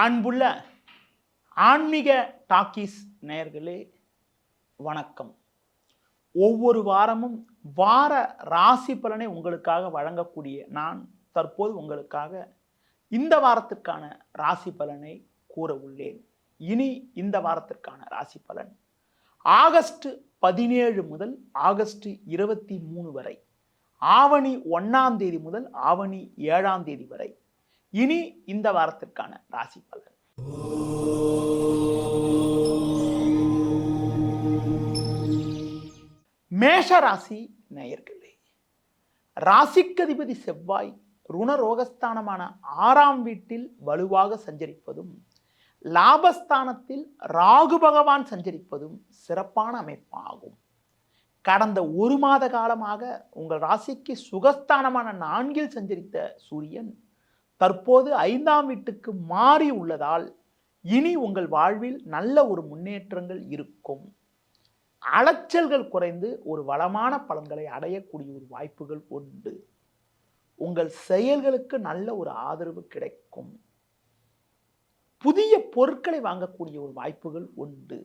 அன்புள்ள ஆன்மீக டாக்கீஸ் நேயர்களே வணக்கம். ஒவ்வொரு வாரமும் வார ராசி பலனை உங்களுக்காக வழங்கக்கூடிய நான் தற்போது உங்களுக்காக இந்த வாரத்திற்கான ராசி பலனை கூற உள்ளேன். இனி இந்த வாரத்திற்கான ராசி பலன் ஆகஸ்ட் பதினேழு முதல் ஆகஸ்ட் இருபத்தி மூணு வரை ஆவணி ஒன்றாம் தேதி முதல் ஆவணி ஏழாம் தேதி வரை. இனி இந்த வாரத்திற்கான ராசி பலன். மேஷ ராசி நேயர்களே ராசிக்கதிபதி செவ்வாய் ருணரோகஸ்தானமான ஆறாம் வீட்டில் வலுவாக சஞ்சரிப்பதும் லாபஸ்தானத்தில் ராகு பகவான் சஞ்சரிப்பதும் சிறப்பான அமைப்பாகும். கடந்த ஒரு மாத காலமாக உங்கள் ராசிக்கு சுகஸ்தானமான நான்கில் சஞ்சரித்த சூரியன் தற்போது ஐந்தாம் வீட்டுக்கு மாறி உள்ளதால் இனி உங்கள் வாழ்வில் நல்ல ஒரு முன்னேற்றங்கள் இருக்கும். அலைச்சல்கள் குறைந்து ஒரு வளமான பலன்களை அடையக்கூடிய ஒரு வாய்ப்புகள் உண்டு. உங்கள் செயல்களுக்கு நல்ல ஒரு ஆதரவு கிடைக்கும். புதிய பொருட்களை வாங்கக்கூடிய ஒரு வாய்ப்புகள் உண்டு.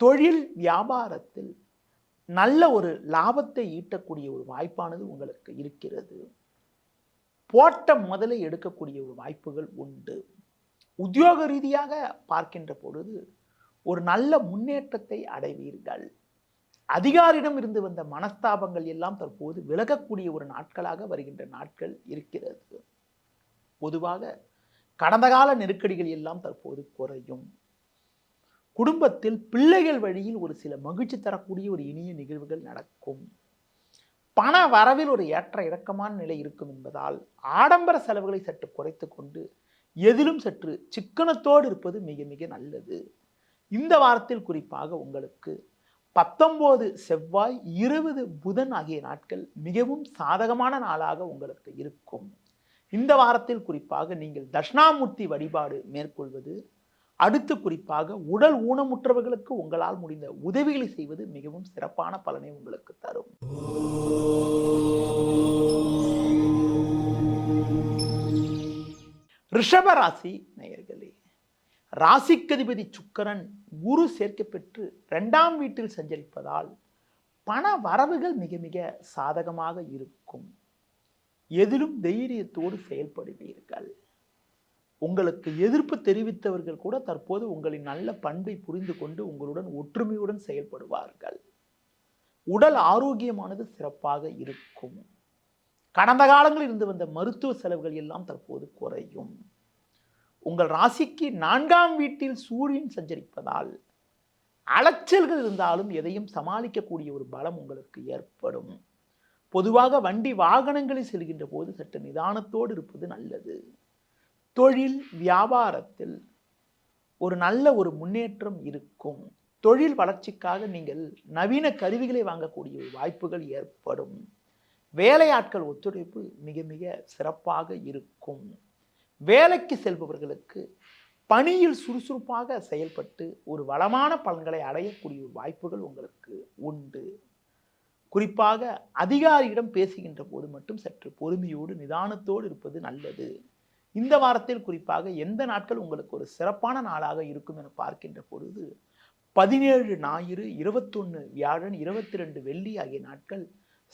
தொழில் வியாபாரத்தில் நல்ல ஒரு லாபத்தை ஈட்டக்கூடிய ஒரு வாய்ப்பானது உங்களுக்கு இருக்கிறது. போட்ட முதலை எடுக்கக்கூடிய ஒரு வாய்ப்புகள் உண்டு. உத்தியோக ரீதியாக பார்க்கின்ற பொழுது ஒரு நல்ல முன்னேற்றத்தை அடைவீர்கள். அதிகாரிடம் இருந்து வந்த மனஸ்தாபங்கள் எல்லாம் தற்போது விலகக்கூடிய ஒரு நாட்களாக வருகின்ற நாட்கள் இருக்கிறது. பொதுவாக கடந்த கால நெருக்கடிகள் எல்லாம் தற்போது குறையும். குடும்பத்தில் பிள்ளைகள் வழியில் ஒரு சில மகிழ்ச்சி தரக்கூடிய ஒரு இனிய நிகழ்வுகள் நடக்கும். பண வரவில் ஒரு ஏற்ற இறக்கமான நிலை இருக்கும் என்பதால் ஆடம்பர செலவுகளை சற்று குறைத்து கொண்டு எதிலும் சற்று சிக்கனத்தோடு இருப்பது மிக மிக நல்லது. இந்த வாரத்தில் குறிப்பாக உங்களுக்கு பத்தொம்போது செவ்வாய் இருபது புதன் ஆகிய நாட்கள் மிகவும் சாதகமான நாளாக உங்களுக்கு இருக்கும். இந்த வாரத்தில் குறிப்பாக நீங்கள் தட்சிணாமூர்த்தி வழிபாடு மேற்கொள்வது அடுத்து குறிப்பாக உடல் ஊனமுற்றவர்களுக்கு உங்களால் முடிந்த உதவிகளை செய்வது மிகவும் சிறப்பான பலனை உங்களுக்கு தரும். ரிஷபராசி நேயர்களே ராசிக்கதிபதி சுக்கரன் குரு சேர்க்கை பெற்று இரண்டாம் வீட்டில் சஞ்சரிப்பதால் பண வரவுகள் மிக மிக சாதகமாக இருக்கும். எதிலும் தைரியத்தோடு செயல்படுவீர்கள். உங்களுக்கு எதிர்ப்பு தெரிவித்தவர்கள் கூட தற்போது உங்களின் நல்ல பண்பை புரிந்து கொண்டு உங்களுடன் ஒற்றுமையுடன் செயல்படுவார்கள். உடல் ஆரோக்கியமானது சிறப்பாக இருக்கும். கடந்த காலங்களில் இருந்து வந்த மருத்துவ செலவுகள் எல்லாம் தற்போது குறையும். உங்கள் ராசிக்கு நான்காம் வீட்டில் சூரியன் சஞ்சரிப்பதால் அலைச்சல்கள் இருந்தாலும் எதையும் சமாளிக்கக்கூடிய ஒரு பலம் உங்களுக்கு ஏற்படும். பொதுவாக வண்டி வாகனங்களில் செல்கின்ற போது சற்று நிதானத்தோடு இருப்பது நல்லது. தொழில் வியாபாரத்தில் ஒரு நல்ல ஒரு முன்னேற்றம் இருக்கும். தொழில் வளர்ச்சிக்காக நீங்கள் நவீன கருவிகளை வாங்கக்கூடிய ஒரு வாய்ப்புகள் ஏற்படும். வேலையாட்கள் ஒத்துழைப்பு மிக மிக சிறப்பாக இருக்கும். வேலைக்கு செல்பவர்களுக்கு பணியில் சுறுசுறுப்பாக செயல்பட்டு ஒரு வளமான பலன்களை அடையக்கூடிய ஒரு வாய்ப்புகள் உங்களுக்கு உண்டு. குறிப்பாக அதிகாரியிடம் பேசுகின்ற போது மட்டும் சற்று பொறுமையோடு நிதானத்தோடு இருப்பது நல்லது. இந்த வாரத்தில் குறிப்பாக எந்த நாட்கள் உங்களுக்கு ஒரு சிறப்பான நாளாக இருக்கும் என பார்க்கின்ற பொழுது பதினேழு ஞாயிறு இருபத்தொன்று வியாழன் இருபத்தி ரெண்டு வெள்ளி ஆகிய நாட்கள்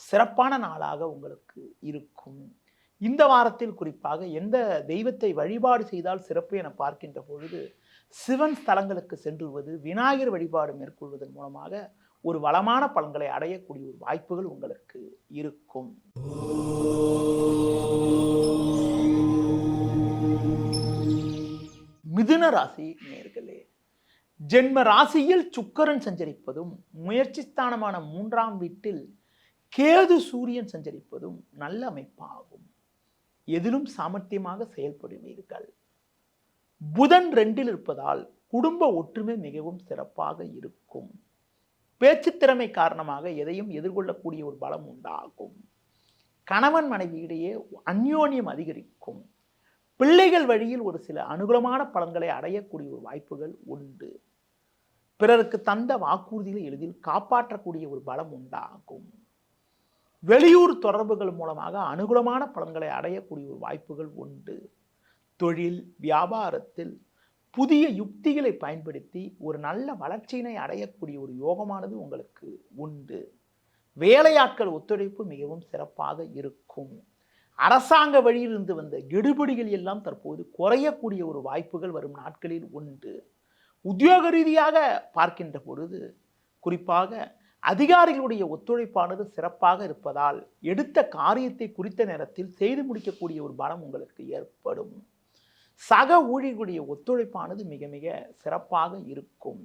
சிறப்பான நாளாக உங்களுக்கு இருக்கும். இந்த வாரத்தில் குறிப்பாக எந்த தெய்வத்தை வழிபாடு செய்தால் சிறப்பு என பார்க்கின்ற பொழுது சிவன் ஸ்தலங்களுக்கு சென்றுவது விநாயகர் வழிபாடு மேற்கொள்வதன் மூலமாக ஒரு வளமான பலன்களை அடையக்கூடிய ஒரு வாய்ப்புகள் உங்களுக்கு இருக்கும். மிதுன ராசி நேர்களே ஜென்ம ராசியில் சுக்கரன் சஞ்சரிப்பதும் முயற்சி ஸ்தானமான மூன்றாம் வீட்டில் கேது சூரியன் சஞ்சரிப்பதும் நல்ல அமைப்பாகும். எதிலும் சாமர்த்தியமாக செயல்படுவீர்கள். புதன் ரெண்டில் இருப்பதால் குடும்ப ஒற்றுமை மிகவும் சிறப்பாக இருக்கும். பேச்சு திறமை காரணமாக எதையும் எதிர்கொள்ளக்கூடிய ஒரு பலம் உண்டாகும். கணவன் மனைவியிடையே அந்யோன்யம் அதிகரிக்கும். பிள்ளைகள் வழியில் ஒரு சில அனுகூலமான பலன்களை அடையக்கூடிய ஒரு வாய்ப்புகள் உண்டு. பிறருக்கு தந்த வாக்குறுதிகளை எளிதில் காப்பாற்றக்கூடிய ஒரு பலம் உண்டாகும். வெளியூர் தொடர்புகள் மூலமாக அனுகூலமான பலன்களை அடையக்கூடிய ஒரு வாய்ப்புகள் உண்டு. தொழில் வியாபாரத்தில் புதிய யுக்திகளை பயன்படுத்தி ஒரு நல்ல வளர்ச்சியினை அடையக்கூடிய ஒரு யோகமானது உங்களுக்கு உண்டு. வேலையாட்கள் ஒத்துழைப்பு மிகவும் சிறப்பாக இருக்கும். அரசாங்க வழியிலிருந்து வந்த கெடுபிடிகள் எல்லாம் தற்போது குறையக்கூடிய ஒரு வாய்ப்புகள் வரும் நாட்களில் உண்டு. உத்தியோக ரீதியாக பார்க்கின்ற பொழுது குறிப்பாக அதிகாரிகளுடைய ஒத்துழைப்பானது சிறப்பாக இருப்பதால் எடுத்த காரியத்தை குறித்த நேரத்தில் செய்து முடிக்கக்கூடிய ஒரு பலம் உங்களுக்கு ஏற்படும். சக ஊழியர்களுடைய ஒத்துழைப்பானது மிக மிக சிறப்பாக இருக்கும்.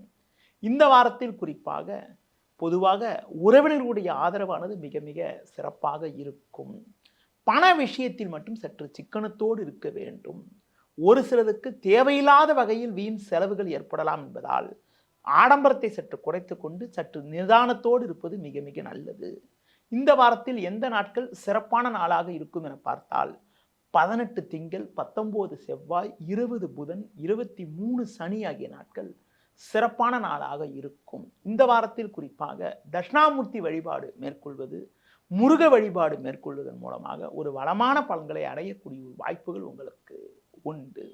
இந்த வாரத்தில் குறிப்பாக பொதுவாக உறவினர்களுடைய ஆதரவானது மிக மிக சிறப்பாக இருக்கும். பண விஷயத்தில் மட்டும் சற்று சிக்கனத்தோடு இருக்க வேண்டும். ஒரு சிலருக்கு தேவையில்லாத வகையில் வீண் செலவுகள் ஏற்படலாம் என்பதால் ஆடம்பரத்தை சற்று குறைத்து கொண்டு சற்று நிதானத்தோடு இருப்பது மிக மிக நல்லது. இந்த வாரத்தில் எந்த நாட்கள் சிறப்பான நாளாக இருக்கும் என பார்த்தால் பதினெட்டு திங்கள் பத்தொம்போது செவ்வாய் இருபது புதன் இருபத்தி மூணு சனி ஆகிய நாட்கள் சிறப்பான நாளாக இருக்கும். இந்த வாரத்தில் குறிப்பாக தட்சிணாமூர்த்தி வழிபாடு மேற்கொள்வது முருக வழிபாடு மேற்கொள்வதன் மூலமாக ஒரு வளமான பலன்களை அடையக்கூடிய வாய்ப்புகள் உங்களுக்கு உண்டு.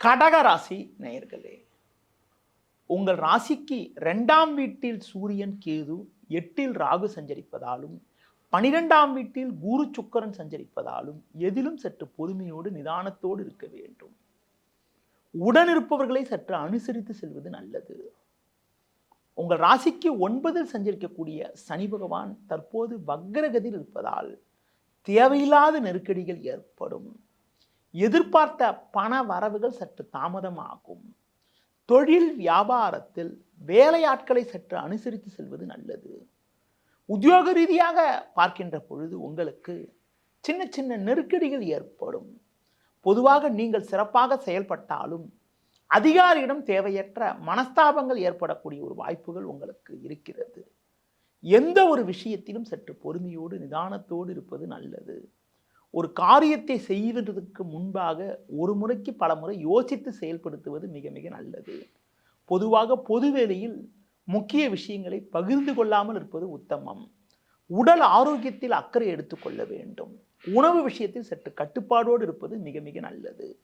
கடக ராசி நேயர்களே உங்கள் ராசிக்கு ரெண்டாம் வீட்டில் சூரியன் கேது எட்டில் ராகு சஞ்சரிப்பதாலும் பனிரெண்டாம் வீட்டில் குரு சுக்கரன் சஞ்சரிப்பதாலும் எதிலும் சற்று பொறுமையோடு நிதானத்தோடு இருக்க வேண்டும். உடனிருப்பவர்களை சற்று அனுசரித்து செல்வது நல்லது. உங்கள் ராசிக்கு ஒன்பதில் சஞ்சரிக்கக்கூடிய சனி பகவான் தற்போது வக்ரகதியில் இருப்பதால் தேவையில்லாத நெருக்கடிகள் ஏற்படும். எதிர்பார்த்த பண வரவுகள் சற்று தாமதமாகும். தொழில் வியாபாரத்தில் வேலையாட்களை சற்று அனுசரித்து செல்வது நல்லது. உத்தியோக ரீதியாக பார்க்கின்ற பொழுது உங்களுக்கு சின்ன சின்ன நெருக்கடிகள் ஏற்படும். பொதுவாக நீங்கள் சிறப்பாக செயல்பட்டாலும் அதிகாரியிடம் தேவையற்ற மனஸ்தாபங்கள் ஏற்படக்கூடிய ஒரு வாய்ப்புகள் உங்களுக்கு இருக்கிறது. எந்த ஒரு விஷயத்திலும் சற்று பொறுமையோடு நிதானத்தோடு இருப்பது நல்லது. ஒரு காரியத்தை செய்வதற்கு முன்பாக ஒரு முறைக்கு பல முறை யோசித்து செயல்படுத்துவது மிக மிக நல்லது. பொதுவாக பொது வேளையில் முக்கிய விஷயங்களை பகிர்ந்து கொள்ளாமல் இருப்பது உத்தமம். உடல் ஆரோக்கியத்தில் அக்கறை எடுத்துக்கொள்ள வேண்டும். உணவு விஷயத்தில் சற்று கட்டுப்பாடோடு இருப்பது மிக மிக நல்லது.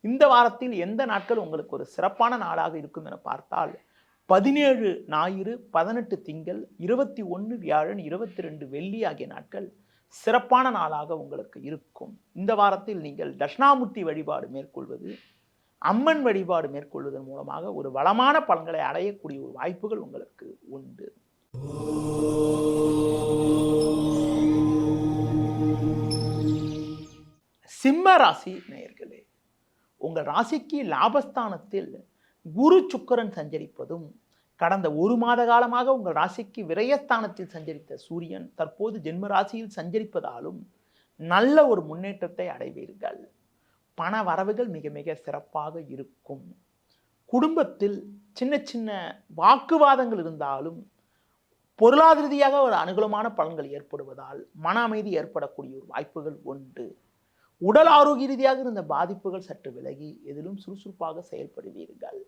இந்த வாரத்தில் எந்த நாட்கள் உங்களுக்கு ஒரு சிறப்பான நாளாக இருக்கும் என பார்த்தால் பதினேழு ஞாயிறு பதினெட்டு திங்கள் இருபத்தி ஒன்று வியாழன் இருபத்தி ரெண்டு வெள்ளி ஆகிய நாட்கள் சிறப்பான நாளாக உங்களுக்கு இருக்கும். இந்த வாரத்தில் நீங்கள் தட்சிணாமூர்த்தி வழிபாடு மேற்கொள்வது அம்மன் வழிபாடு மேற்கொள்வதன் மூலமாக ஒரு வளமான பலன்களை அடையக்கூடிய ஒரு வாய்ப்புகள் உங்களுக்கு உண்டு. சிம்ம ராசி நேயர்களே உங்கள் ராசிக்கு லாபஸ்தானத்தில் குரு சுக்கரன் சஞ்சரிப்பதும் கடந்த ஒரு மாத காலமாக உங்கள் ராசிக்கு விரயஸ்தானத்தில் சஞ்சரித்த சூரியன் தற்போது ஜென்ம ராசியில் சஞ்சரிப்பதாலும் நல்ல ஒரு முன்னேற்றத்தை அடைவீர்கள். பண வரவுகள் மிக மிக சிறப்பாக இருக்கும். குடும்பத்தில் சின்ன சின்ன வாக்குவாதங்கள் இருந்தாலும் பொருளாதார ரீதியாக ஒரு அனுகூலமான பலன்கள் ஏற்படுவதால் மன அமைதி ஏற்படக்கூடிய ஒரு வாய்ப்புகள் உண்டு. உடல் ஆரோக்கிய ரீதியாக இருந்த பாதிப்புகள் சற்று விலகி எதிலும் சுறுசுறுப்பாக செயல்படுவீர்கள்.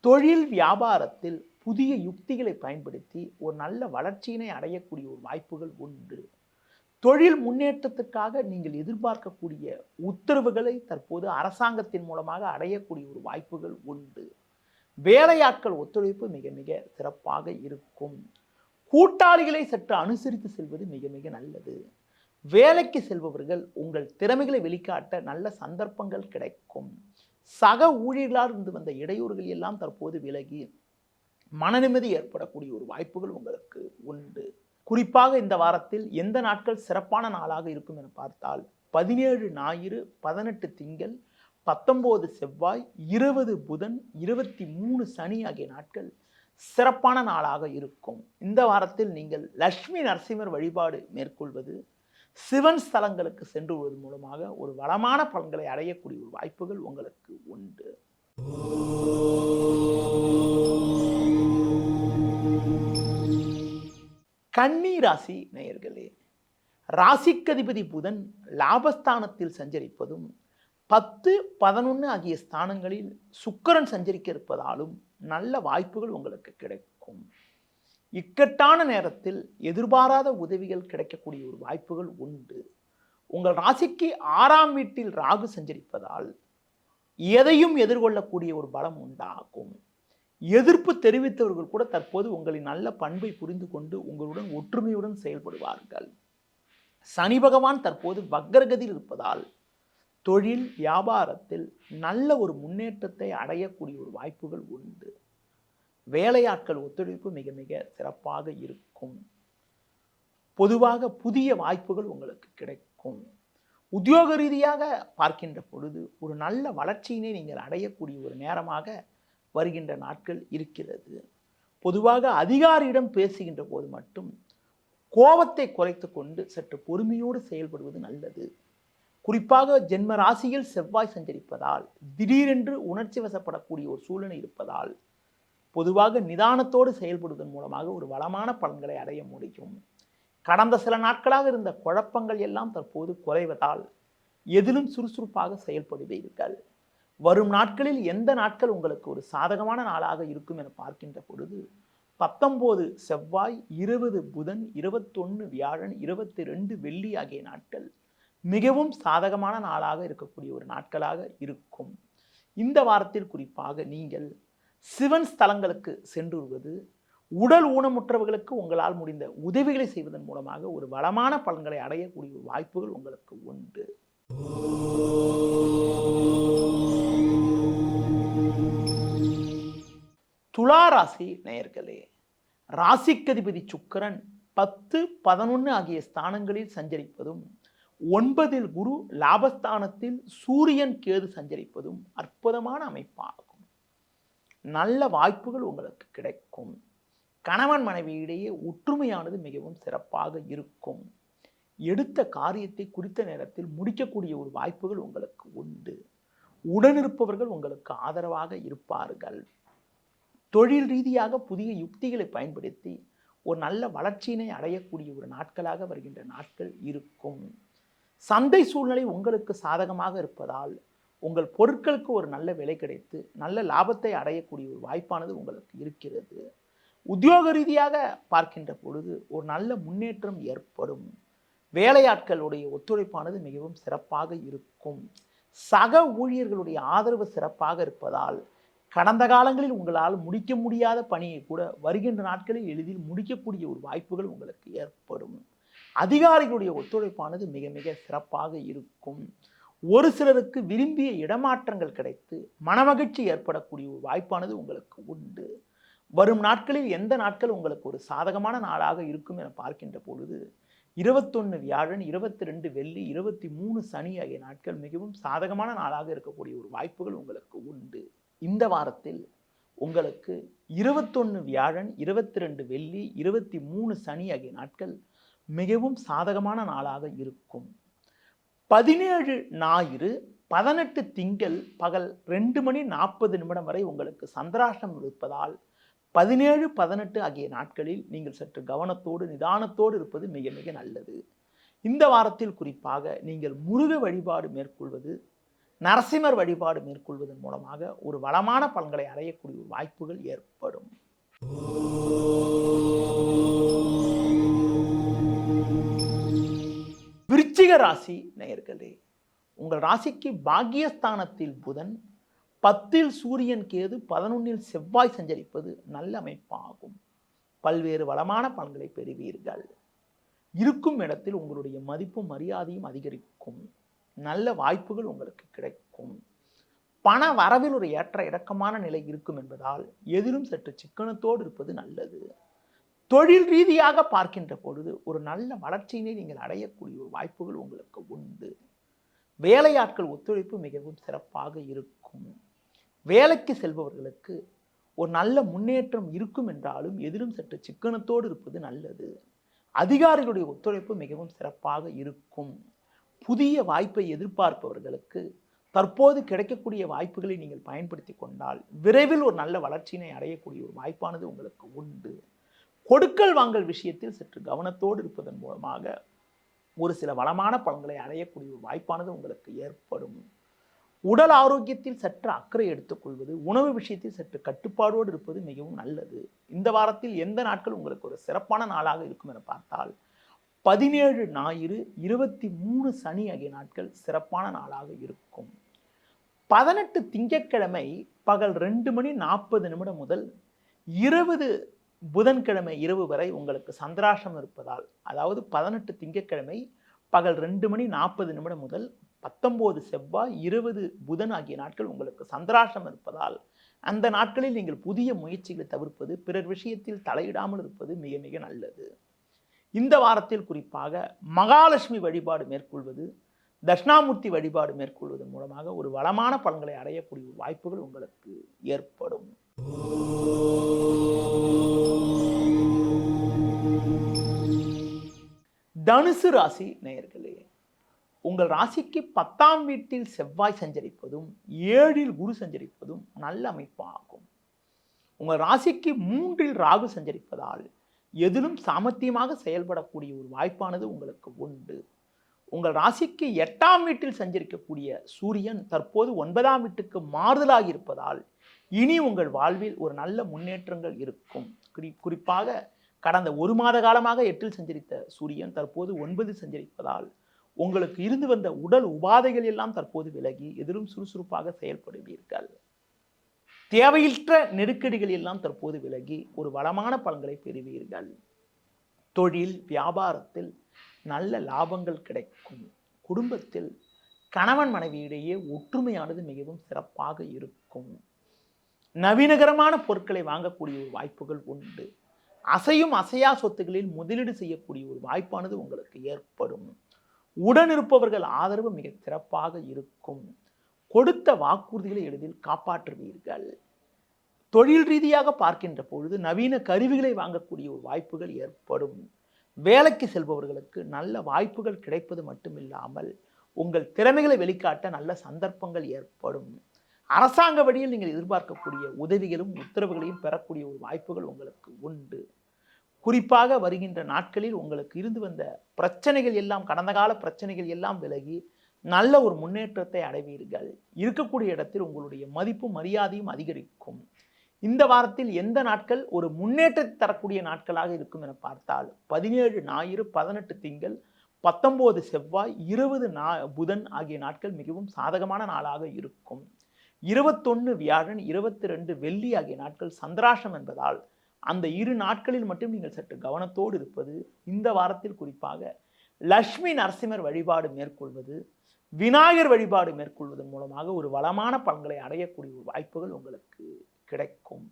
தொழில் வியாபாரத்தில் புதிய யுக்திகளை பயன்படுத்தி ஒரு நல்ல வளர்ச்சியினை அடையக்கூடிய ஒரு வாய்ப்புகள் உண்டு. தொழில் முன்னேற்றத்துக்காக நீங்கள் எதிர்பார்க்கக்கூடிய உத்தரவுகளை தற்போது அரசாங்கத்தின் மூலமாக அடையக்கூடிய ஒரு வாய்ப்புகள் உண்டு. வேலையாட்கள் ஒத்துழைப்பு மிக மிக சிறப்பாக இருக்கும். கூட்டாளிகளை சற்று அனுசரித்து செல்வது மிக மிக நல்லது. வேலைக்கு செல்பவர்கள் உங்கள் திறமைகளை வெளிக்காட்ட நல்ல சந்தர்ப்பங்கள் கிடைக்கும். சக ஊழியர்களால் இருந்து வந்த இடையூறுகள் எல்லாம் தற்போது விலகி மனநிம்மதி ஏற்படக்கூடிய ஒரு வாய்ப்புகள் உங்களுக்கு உண்டு. குறிப்பாக இந்த வாரத்தில் எந்த நாட்கள் சிறப்பான நாளாக இருக்கும் என பார்த்தால் பதினேழு ஞாயிறு பதினெட்டு திங்கள் பத்தொம்போது செவ்வாய் இருபது புதன் இருபத்தி மூணு சனி ஆகிய நாட்கள் சிறப்பான நாளாக இருக்கும். இந்த வாரத்தில் நீங்கள் லக்ஷ்மி நரசிம்மர் வழிபாடு மேற்கொள்வது சிவன் ஸ்தலங்களுக்கு சென்று வருவதன் மூலமாக ஒரு வளமான பலன்களை அடையக்கூடிய ஒரு வாய்ப்புகள் உங்களுக்கு உண்டு. கன்னி ராசி நேயர்களே ராசிக்கதிபதி புதன் லாபஸ்தானத்தில் சஞ்சரிப்பதும் பத்து பதினொன்று ஆகிய ஸ்தானங்களில் சுக்கிரன் சஞ்சரிக்க இருப்பதாலும் நல்ல வாய்ப்புகள் உங்களுக்கு கிடைக்கும். இக்கட்டான நேரத்தில் எதிர்பாராத உதவிகள் கிடைக்கக்கூடிய ஒரு வாய்ப்புகள் உண்டு. உங்கள் ராசிக்கு ஆறாம் வீட்டில் ராகு சஞ்சரிப்பதால் எதையும் எதிர்கொள்ளக்கூடிய ஒரு பலம் உண்டாகும். எதிர்ப்பு தெரிவித்தவர்கள் கூட தற்போது உங்களின் நல்ல பண்பை புரிந்து கொண்டு உங்களுடன் ஒற்றுமையுடன் செயல்படுவார்கள். சனி பகவான் தற்போது வக்ரகதியில் இருப்பதால் தொழில் வியாபாரத்தில் நல்ல ஒரு முன்னேற்றத்தை அடையக்கூடிய ஒரு வாய்ப்புகள் உண்டு. வேலையாட்கள் ஒத்துழைப்பு மிக மிக சிறப்பாக இருக்கும். பொதுவாக புதிய வாய்ப்புகள் உங்களுக்கு கிடைக்கும். உத்தியோக ரீதியாக பார்க்கின்ற பொழுது ஒரு நல்ல வளர்ச்சியினை நீங்கள் அடையக்கூடிய ஒரு நேரமாக வருகின்ற நாட்கள் இருக்கிறது. பொதுவாக அதிகாரியிடம் பேசுகின்ற போது மட்டும் கோபத்தை குறைத்து கொண்டு சற்று பொறுமையோடு செயல்படுவது நல்லது. குறிப்பாக ஜென்ம ராசியில் செவ்வாய் சஞ்சரிப்பதால் திடீரென்று உணர்ச்சி வசப்படக்கூடிய ஒரு சூழ்நிலை இருப்பதால் பொதுவாக நிதானத்தோடு செயல்படுவதன் மூலமாக ஒரு வளமான பலன்களை அடைய முடியும். கடந்த சில நாட்களாக இருந்த குழப்பங்கள் எல்லாம் தற்போது குறைவதால் எதிலும் சுறுசுறுப்பாக செயல்படுவீர்கள். வரும் நாட்களில் எந்த நாட்கள் உங்களுக்கு ஒரு சாதகமான நாளாக இருக்கும் என பார்க்கின்ற பொழுது பத்தொம்போது செவ்வாய் இருபது புதன் இருபத்தொன்று வியாழன் இருபத்தி ரெண்டு வெள்ளி ஆகிய நாட்கள் மிகவும் சாதகமான நாளாக இருக்கக்கூடிய ஒரு நாட்களாக இருக்கும். இந்த வாரத்தில் குறிப்பாக நீங்கள் சிவன் ஸ்தலங்களுக்கு சென்றுவது உடல் ஊனமுற்றவர்களுக்கு உங்களால் முடிந்த உதவிகளை செய்வதன் மூலமாக ஒரு வளமான பலன்களை அடையக்கூடிய வாய்ப்புகள் உங்களுக்கு உண்டு. துலா ராசி நேயர்களே ராசிக்கதிபதி சுக்கிரன் பத்து பதினொன்று ஆகிய ஸ்தானங்களில் சஞ்சரிப்பதும் ஒன்பதில் குரு லாபஸ்தானத்தில் சூரியன் கேது சஞ்சரிப்பதும் அற்புதமான அமைப்பாகும். நல்ல வாய்ப்புகள் உங்களுக்கு கிடைக்கும். கணவன் மனைவியிடையே ஒற்றுமையானது மிகவும் சிறப்பாக இருக்கும். எடுத்த காரியத்தை குறித்த நேரத்தில் முடிக்கக்கூடிய ஒரு வாய்ப்புகள் உங்களுக்கு உண்டு. உடனிருப்பவர்கள் உங்களுக்கு ஆதரவாக இருப்பார்கள். தொழில் ரீதியாக புதிய யுக்திகளை பயன்படுத்தி ஒரு நல்ல வளர்ச்சியினை அடையக்கூடிய ஒரு நாட்களாக வருகின்ற நாட்கள் இருக்கும். சந்தை சூழ்நிலை உங்களுக்கு சாதகமாக இருப்பதால் உங்கள் பொருட்களுக்கு ஒரு நல்ல விலை கிடைத்து நல்ல லாபத்தை அடையக்கூடிய ஒரு வாய்ப்பானது உங்களுக்கு இருக்கிறது. உத்தியோக ரீதியாக பார்க்கின்ற பொழுது ஒரு நல்ல முன்னேற்றம் ஏற்படும். வேலையாட்களுடைய ஒத்துழைப்பானது மிகவும் சிறப்பாக இருக்கும். சக ஊழியர்களுடைய ஆதரவு சிறப்பாக இருப்பதால் கடந்த காலங்களில் உங்களால் முடிக்க முடியாத பணியை கூட வருகின்ற நாட்களில் எளிதில் முடிக்கக்கூடிய ஒரு வாய்ப்புகள் உங்களுக்கு ஏற்படும். அதிகாரிகளுடைய ஒத்துழைப்பானது மிக மிக சிறப்பாக இருக்கும். ஒரு சிலருக்கு விரும்பிய இடமாற்றங்கள் கிடைத்து மனமகிழ்ச்சி ஏற்படக்கூடிய ஒரு வாய்ப்பானது உங்களுக்கு உண்டு. வரும் நாட்களில் எந்த நாட்கள் உங்களுக்கு ஒரு சாதகமான நாளாக இருக்கும் என பார்க்கின்ற பொழுது இருபத்தொன்று வியாழன் இருபத்தி ரெண்டு வெள்ளி இருபத்தி மூணு சனி ஆகிய நாட்கள் மிகவும் சாதகமான நாளாக இருக்கக்கூடிய ஒரு வாய்ப்புகள் உங்களுக்கு உண்டு. இந்த வாரத்தில் உங்களுக்கு இருபத்தொன்று வியாழன் இருபத்தி ரெண்டு வெள்ளி இருபத்தி மூணு சனி ஆகிய நாட்கள் மிகவும் சாதகமான நாளாக இருக்கும். பதினேழு ஞாயிறு பதினெட்டு திங்கள் பகல் ரெண்டு மணி நாற்பது நிமிடம் வரை உங்களுக்கு சந்திராஷ்டம் இருப்பதால் பதினேழு பதினெட்டு ஆகிய நாட்களில் நீங்கள் சற்று கவனத்தோடு நிதானத்தோடு இருப்பது மிக மிக நல்லது. இந்த வாரத்தில் குறிப்பாக நீங்கள் முருக வழிபாடு மேற்கொள்வது நரசிம்மர் வழிபாடு மேற்கொள்வதன் மூலமாக ஒரு வளமான பலன்களை அடையக்கூடிய வாய்ப்புகள் ஏற்படும். விருச்சிக ராசி நேயர்களே உங்கள் ராசிக்கு பாக்கியஸ்தானத்தில் புதன் பத்தில் சூரியன் கேது பதினொன்னில் செவ்வாய் சஞ்சரிப்பது நல்ல அமைப்பாகும். பல்வேறு வளமான பலன்களை பெறுவீர்கள். இருக்கும் இடத்தில் உங்களுடைய மதிப்பும் மரியாதையும் அதிகரிக்கும். நல்ல வாய்ப்புகள் உங்களுக்கு கிடைக்கும். பண வரவில் ஒரு ஏற்ற இறக்கமான நிலை இருக்கும் என்பதால் எதிலும் சற்று சிக்கனத்தோடு இருப்பது நல்லது. தொழில் ரீதியாக பார்க்கின்ற பொழுது ஒரு நல்ல வளர்ச்சியினை நீங்கள் அடையக்கூடிய ஒரு வாய்ப்புகள் உங்களுக்கு உண்டு. வேலையாட்கள் ஒத்துழைப்பு மிகவும் சிறப்பாக இருக்கும். வேலைக்கு செல்பவர்களுக்கு ஒரு நல்ல முன்னேற்றம் இருக்கும் என்றாலும் எதிலும் சற்று சிக்கனத்தோடு இருப்பது நல்லது. அதிகாரிகளுடைய ஒத்துழைப்பு மிகவும் சிறப்பாக இருக்கும். புதிய வாய்ப்பை எதிர்பார்ப்பவர்களுக்கு தற்போது கிடைக்கக்கூடிய வாய்ப்புகளை நீங்கள் பயன்படுத்தி கொண்டால் விரைவில் ஒரு நல்ல வளர்ச்சியினை அடையக்கூடிய ஒரு வாய்ப்பானது உங்களுக்கு உண்டு. கொடுக்கல் வாங்கல் விஷயத்தில் சற்று கவனத்தோடு இருப்பதன் மூலமாக ஒரு சில வளமான பலன்களை அடையக்கூடிய ஒரு வாய்ப்பானது உங்களுக்கு ஏற்படும். உடல் ஆரோக்கியத்தில் சற்று அக்கறை எடுத்துக்கொள்வது உணவு விஷயத்தில் சற்று கட்டுப்பாடோடு இருப்பது மிகவும் நல்லது. இந்த வாரத்தில் எந்த நாட்கள் உங்களுக்கு ஒரு சிறப்பான நாளாக இருக்கும் என பார்த்தால் பதினேழு ஞாயிறு இருபத்தி மூணு சனி ஆகிய நாட்கள் சிறப்பான நாளாக இருக்கும். பதினெட்டு திங்கட்கிழமை பகல் ரெண்டு மணி நாற்பது நிமிடம் முதல் இருபது புதன்கிழமை இரவு வரை உங்களுக்கு சந்திராசம் இருப்பதால் அதாவது பதினெட்டு திங்கட்கிழமை பகல் ரெண்டு மணி நாற்பது நிமிடம் முதல் பத்தொம்போது செவ்வாய் இருபது புதன் ஆகிய நாட்கள் உங்களுக்கு சந்திராசம் இருப்பதால் அந்த நாட்களில் நீங்கள் புதிய முயற்சிகளை தவிர்ப்பது பிறர் விஷயத்தில் தலையிடாமல் இருப்பது மிக மிக நல்லது. இந்த வாரத்தில் குறிப்பாக மகாலட்சுமி வழிபாடு மேற்கொள்வது தட்சிணாமூர்த்தி வழிபாடு மேற்கொள்வதன் மூலமாக ஒரு வளமான பலன்களை அடையக்கூடிய வாய்ப்புகள் உங்களுக்கு ஏற்படும். தனுசு ராசி நேயர்களே உங்கள் ராசிக்கு பத்தாம் வீட்டில் செவ்வாய் சஞ்சரிப்பதும் ஏழில் குரு சஞ்சரிப்பதும் நல்ல அமைப்பாகும். உங்கள் ராசிக்கு மூன்றில் ராகு சஞ்சரிப்பதால் எதிலும் சாமர்த்தியமாக செயல்படக்கூடிய ஒரு வாய்ப்பானது உங்களுக்கு உண்டு. உங்கள் ராசிக்கு எட்டாம் வீட்டில் சஞ்சரிக்கக்கூடிய சூரியன் தற்போது ஒன்பதாம் வீட்டுக்கு மாறுதலாக இருப்பதால் இனி உங்கள் வாழ்வில் ஒரு நல்ல முன்னேற்றங்கள் இருக்கும். குறி குறிப்பாக கடந்த ஒரு மாத காலமாக எட்டில் சஞ்சரித்த சூரியன் தற்போது ஒன்பது சஞ்சரிப்பதால் உங்களுக்கு இருந்து வந்த உடல் உபாதைகள் எல்லாம் தற்போது விலகி எதிலும் சுறுசுறுப்பாக செயல்படுவீர்கள். தேவையற்ற நெருக்கடிகள் எல்லாம் தற்போது விலகி ஒரு வளமான பலன்களை பெறுவீர்கள். தொழில் வியாபாரத்தில் நல்ல லாபங்கள் கிடைக்கும். குடும்பத்தில் கணவன் மனைவியிடையே ஒற்றுமையானது மிகவும் சிறப்பாக இருக்கும். நவீனகரமான பொருட்களை வாங்கக்கூடிய ஒரு வாய்ப்புகள் உண்டு. அசையும் அசையா சொத்துகளில் முதலீடு செய்யக்கூடிய ஒரு வாய்ப்பானது உங்களுக்கு ஏற்படும். உடன் இருப்பவர்கள் ஆதரவு மிக சிறப்பாக இருக்கும். கொடுத்த வாக்குறுதிகளை எளிதில் காப்பாற்றுவீர்கள். தொழில் ரீதியாக பார்க்கின்ற பொழுது நவீன கருவிகளை வாங்கக்கூடிய ஒரு வாய்ப்புகள் ஏற்படும். வேலைக்கு செல்பவர்களுக்கு நல்ல வாய்ப்புகள் கிடைப்பது மட்டுமில்லாமல் உங்கள் திறமைகளை வெளிக்காட்ட நல்ல சந்தர்ப்பங்கள் ஏற்படும். அரசாங்க வழியில் நீங்கள் எதிர்பார்க்கக்கூடிய உதவிகளும் உத்தரவுகளையும் பெறக்கூடிய ஒரு வாய்ப்புகள் உங்களுக்கு உண்டு. குறிப்பாக வருகின்ற நாட்களில் உங்களுக்கு இருந்து வந்த பிரச்சனைகள் எல்லாம் கடந்த கால பிரச்சனைகள் எல்லாம் விலகி நல்ல ஒரு முன்னேற்றத்தை அடைவீர்கள். இருக்கக்கூடிய இடத்தில் உங்களுடைய மதிப்பும் மரியாதையும் அதிகரிக்கும். இந்த வாரத்தில் எந்த நாட்கள் ஒரு முன்னேற்றத்தை தரக்கூடிய நாட்களாக இருக்கும் என பார்த்தால் பதினேழு ஞாயிறு பதினெட்டு திங்கள் பத்தொம்போது செவ்வாய் இருபது நா புதன் ஆகிய நாட்கள் மிகவும் சாதகமான நாளாக இருக்கும். இருபத்தொன்று வியாழன் இருபத்தி ரெண்டு வெள்ளி ஆகிய நாட்கள் சந்திராஷம் என்பதால் அந்த இரு நாட்களில் மட்டும் நீங்கள் சற்று கவனத்தோடு இருப்பது இந்த வாரத்தில் குறிப்பாக லக்ஷ்மி நரசிம்மர் வழிபாடு மேற்கொள்வது விநாயகர் வழிபாடு மேற்கொள்வதன் மூலமாக ஒரு வளமான பலன்களை அடையக்கூடிய ஒரு வாய்ப்புகள் உங்களுக்கு கிடைக்கும்.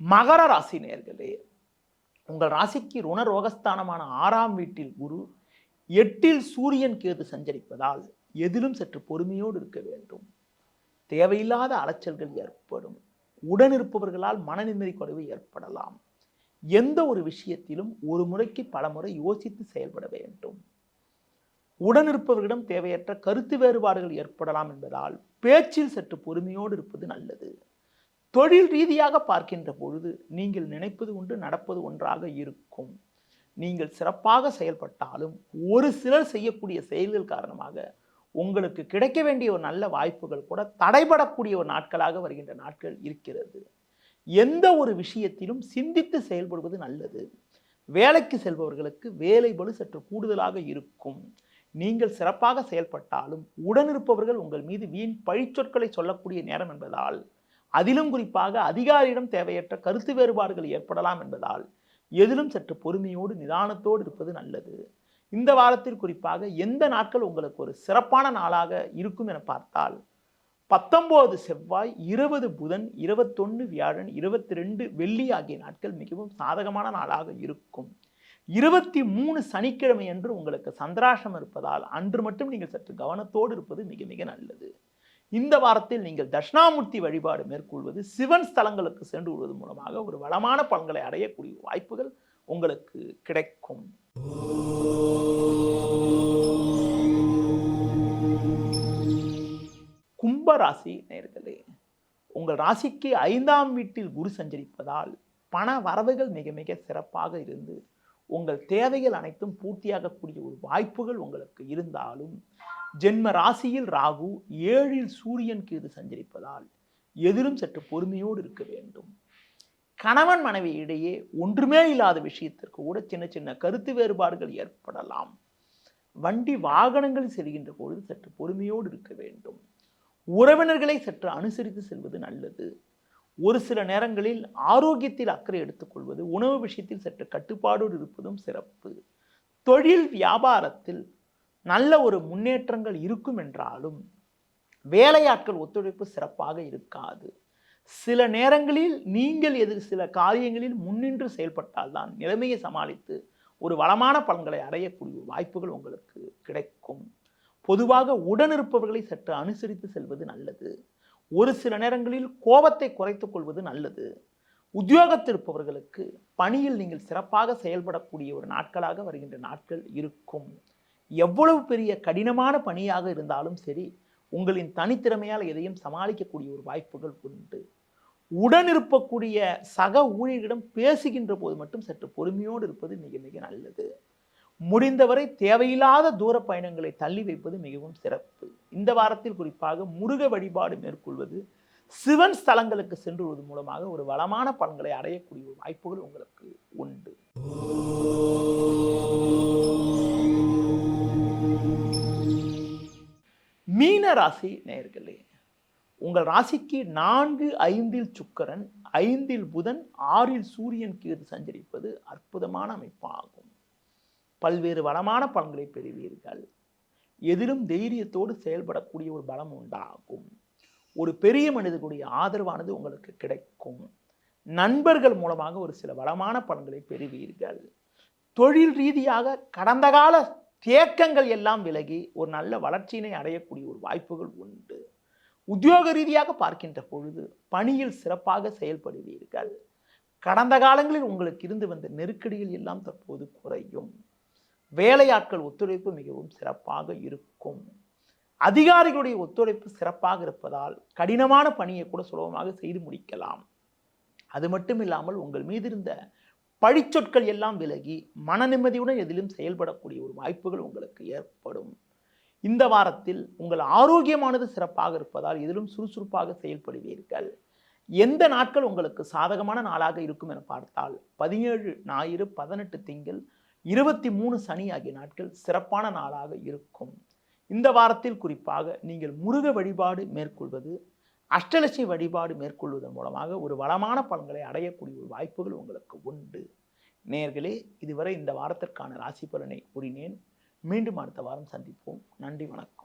மகர ராசி நேர்களே உங்கள் ராசிக்கு ருணரோகஸ்தானமான ஆறாம் வீட்டில் குரு எட்டில் சூரியன் கேது சஞ்சரிப்பதால் எதிலும் சற்று பொறுமையோடு இருக்க வேண்டும். தேவையில்லாத அலைச்சல்கள் ஏற்படும். உடன் இருப்பவர்களால் மன நிம்மதி குறைவு ஏற்படலாம். எந்த ஒரு விஷயத்திலும் ஒரு முறைக்கு பல முறை யோசித்து செயல்பட வேண்டும். உடன் இருப்பவர்களிடம் தேவையற்ற கருத்து வேறுபாடுகள் ஏற்படலாம் என்பதால் பேச்சில் சற்று பொறுமையோடு இருப்பது நல்லது. தொழில் ரீதியாக பார்க்கின்ற பொழுது நீங்கள் நினைப்பது ஒன்று நடப்பது ஒன்றாக இருக்கும். நீங்கள் சிறப்பாக செயல்பட்டாலும் ஒரு சிலர் செய்யக்கூடிய செயல்கள் காரணமாக உங்களுக்கு கிடைக்க வேண்டிய ஒரு நல்ல வாய்ப்புகள் கூட தடைபடக்கூடிய ஒரு நாட்களாக வருகின்ற நாட்கள் இருக்கிறது. எந்த ஒரு விஷயத்திலும் சிந்தித்து செயல்படுவது நல்லது. வேலைக்கு செல்பவர்களுக்கு வேலை பலு சற்று கூடுதலாக இருக்கும். நீங்கள் சிறப்பாக செயல்பட்டாலும் உடனிருப்பவர்கள் உங்கள் மீது வீண் பழிச்சொற்களை சொல்லக்கூடிய நேரம் என்பதால் அதிலும் குறிப்பாக அதிகாரியிடம் தேவையற்ற கருத்து வேறுபாடுகள் ஏற்படலாம் என்பதால் எதிலும் சற்று பொறுமையோடு நிதானத்தோடு இருப்பது நல்லது. இந்த வாரத்தில் குறிப்பாக எந்த நாட்கள் உங்களுக்கு ஒரு சிறப்பான நாளாக இருக்கும் என பார்த்தால் பத்தொன்பது செவ்வாய் இருபது புதன் இருபத்தொன்று வியாழன் இருபத்தி ரெண்டு வெள்ளி ஆகிய நாட்கள் மிகவும் சாதகமான நாளாக இருக்கும். இருபத்தி மூணு சனிக்கிழமை அன்று உங்களுக்கு சந்திராசம் இருப்பதால் அன்று மட்டும் நீங்கள் சற்று கவனத்தோடு இருப்பது மிக மிக நல்லது. இந்த வாரத்தில் நீங்கள் தட்சிணாமூர்த்தி வழிபாடு மேற்கொள்வது சிவன் ஸ்தலங்களுக்கு சென்று விடுவது மூலமாக ஒரு வளமான பலன்களை அடையக்கூடிய வாய்ப்புகள் உங்களுக்கு கிடைக்கும். கும்ப ராசி நேர்களே உங்கள் ராசிக்கு ஐந்தாம் வீட்டில் குரு சஞ்சரிப்பதால் பண வரவுகள் மிக மிக சிறப்பாக இருந்து உங்கள் தேவைகள் அனைத்தும் பூர்த்தியாகக்கூடிய ஒரு வாய்ப்புகள் உங்களுக்கு இருந்தாலும் ஜென்ம ராசியில் ராகு ஏழில் சூரியன் கேது சஞ்சரிப்பதால் எதிரும் சற்று பொறுமையோடு இருக்க வேண்டும். கணவன் மனைவி இடையே ஒன்றுமே இல்லாத விஷயத்திற்கு கூட சின்ன சின்ன கருத்து வேறுபாடுகள் ஏற்படலாம். வண்டி வாகனங்கள் செல்கின்ற பொழுது சற்று பொறுமையோடு இருக்க வேண்டும். உறவினர்களை சற்று அனுசரித்து செல்வது நல்லது. ஒரு சில நேரங்களில் ஆரோக்கியத்தில் அக்கறை எடுத்துக்கொள்வது உணவு விஷயத்தில் சற்று கட்டுப்பாடோடு இருப்பதும் சிறப்பு. தொழில் வியாபாரத்தில் நல்ல ஒரு முன்னேற்றங்கள் இருக்கும் என்றாலும் வேலையாட்கள் ஒத்துழைப்பு சிறப்பாக இருக்காது. சில நேரங்களில் நீங்கள் எதிர் சில காரியங்களில் முன்னின்று செயல்பட்டால்தான் நிலைமையை சமாளித்து ஒரு வளமான பலன்களை அடையக்கூடிய வாய்ப்புகள் உங்களுக்கு கிடைக்கும். பொதுவாக உடனிருப்பவர்களை சற்று அனுசரித்து செல்வது நல்லது. ஒரு சில நேரங்களில் கோபத்தை குறைத்துக் கொள்வது நல்லது. உத்தியோகத்திருப்பவர்களுக்கு பணியில் நீங்கள் சிறப்பாக செயல்படக்கூடிய ஒரு நாட்களாக வருகின்ற நாட்கள் இருக்கும். எவ்வளவு பெரிய கடினமான பணியாக இருந்தாலும் சரி உங்களின் தனித்திறமையால் எதையும் சமாளிக்கக்கூடிய ஒரு வாய்ப்புகள் உண்டு. உடன் இருக்கக்கூடிய சக ஊழியர்களிடம் பேசுகின்ற போது மட்டும் சற்று பொறுமையோடு இருப்பது மிக மிக நல்லது. முடிந்தவரை தேவையில்லாத தூர பயணங்களை தள்ளி வைப்பது மிகவும் சிறப்பு. இந்த வாரத்தில் குறிப்பாக முருக வழிபாடு மேற்கொள்வது சிவன் ஸ்தலங்களுக்கு சென்றுவது மூலமாக ஒரு வளமான பலன்களை அடையக்கூடிய ஒரு வாய்ப்புகள் உங்களுக்கு உண்டு. மீன ராசி நேயர்களே உங்கள் ராசிக்கு நான்கு ஐந்தில் சுக்கரன் ஐந்தில் புதன் ஆறில் சூரியன் கேது சஞ்சரிப்பது அற்புதமான அமைப்பாகும். பல்வேறு வளமான பலன்களை பெறுவீர்கள். எதிலும் தைரியத்தோடு செயல்படக்கூடிய ஒரு பலம் உண்டாகும். ஒரு பெரிய மனிதனுடைய ஆதரவானது உங்களுக்கு கிடைக்கும். நண்பர்கள் மூலமாக ஒரு சில வளமான பலன்களை பெறுவீர்கள். தொழில் ரீதியாக கடந்த கால தேக்கங்கள் எல்லாம் விலகி ஒரு நல்ல வளர்ச்சியினை அடையக்கூடிய ஒரு வாய்ப்புகள் உண்டு. உத்தியோக ரீதியாக பார்க்கின்ற பொழுது பணியில் சிறப்பாக செயல்படுவீர்கள். கடந்த காலங்களில் உங்களுக்கு இருந்து வந்த நெருக்கடிகள் எல்லாம் தற்போது குறையும். வேலையாட்கள் ஒத்துழைப்பு மிகவும் சிறப்பாக இருக்கும். அதிகாரிகளுடைய ஒத்துழைப்பு சிறப்பாக இருப்பதால் கடினமான பணியை கூட சுலபமாக செய்து முடிக்கலாம். அது மட்டும் இல்லாமல் உங்கள் மீது இருந்த பழிச்சொற்கள் எல்லாம் விலகி மன நிம்மதியுடன் எதிலும் செயல்படக்கூடிய ஒரு வாய்ப்புகள் உங்களுக்கு ஏற்படும். இந்த வாரத்தில் உங்கள் ஆரோக்கியமானது சிறப்பாக இருப்பதால் இதிலும் சுறுசுறுப்பாக செயல்படுவீர்கள். எந்த நாட்கள் உங்களுக்கு சாதகமான நாளாக இருக்கும் என பார்த்தால் பதினேழு ஞாயிறு பதினெட்டு திங்கள் இருபத்தி மூணு சனி ஆகிய நாட்கள் சிறப்பான நாளாக இருக்கும். இந்த வாரத்தில் குறிப்பாக நீங்கள் முருக வழிபாடு மேற்கொள்வது அஷ்டலட்சுமி வழிபாடு மேற்கொள்வதன் மூலமாக ஒரு வளமான பலன்களை அடையக்கூடிய ஒரு வாய்ப்புகள் உங்களுக்கு உண்டு. நேர்களே இதுவரை இந்த வாரத்திற்கான ராசி பலனை கூறினேன். மீண்டும் அடுத்த வாரம் சந்திப்போம். நன்றி வணக்கம்.